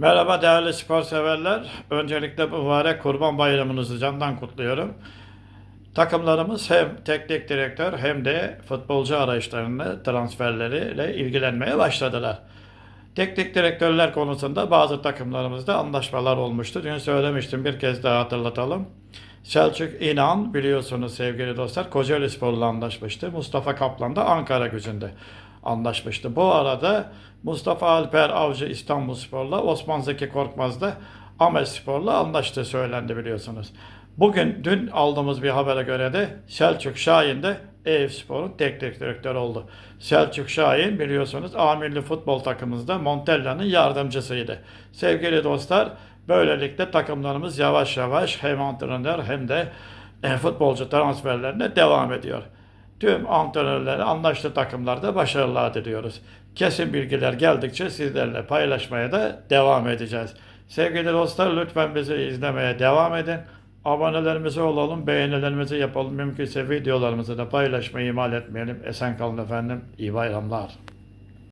Merhaba değerli spor severler. Öncelikle mübarek Kurban Bayramınızı candan kutluyorum. Takımlarımız hem teknik direktör hem de futbolcu arayışlarını, transferleriyle ilgilenmeye başladılar. Teknik direktörler konusunda bazı takımlarımızda anlaşmalar olmuştu. Dün söylemiştim bir kez daha hatırlatalım. Selçuk İnan biliyorsunuz sevgili dostlar Kocaeli Spor'la anlaşmıştı. Mustafa Kaplan da Ankara gücünde anlaşmıştı. Bu arada Mustafa Alper Avcı İstanbul Spor'la Osman Zeki Korkmaz da Ahmet Spor'la anlaştığı söylendi biliyorsunuz. Bugün dün aldığımız bir habere göre de Selçuk Şahin de Eyüp Spor'un teknik direktörü oldu. Selçuk Şahin biliyorsunuz A milli futbol takımımızda Montella'nın yardımcısıydı. Sevgili dostlar böylelikle takımlarımız yavaş yavaş hem antrenör hem de e, futbolcu transferlerine devam ediyor. Tüm antrenörlere anlaştığı takımlarda başarılar diliyoruz. Kesin bilgiler geldikçe sizlerle paylaşmaya da devam edeceğiz. Sevgili dostlar lütfen bizi izlemeye devam edin. Abonelerimizi olalım, beğenilerimizi yapalım. Mümkünse videolarımızı da paylaşmayı ihmal etmeyelim. Esen kalın efendim. İyi bayramlar.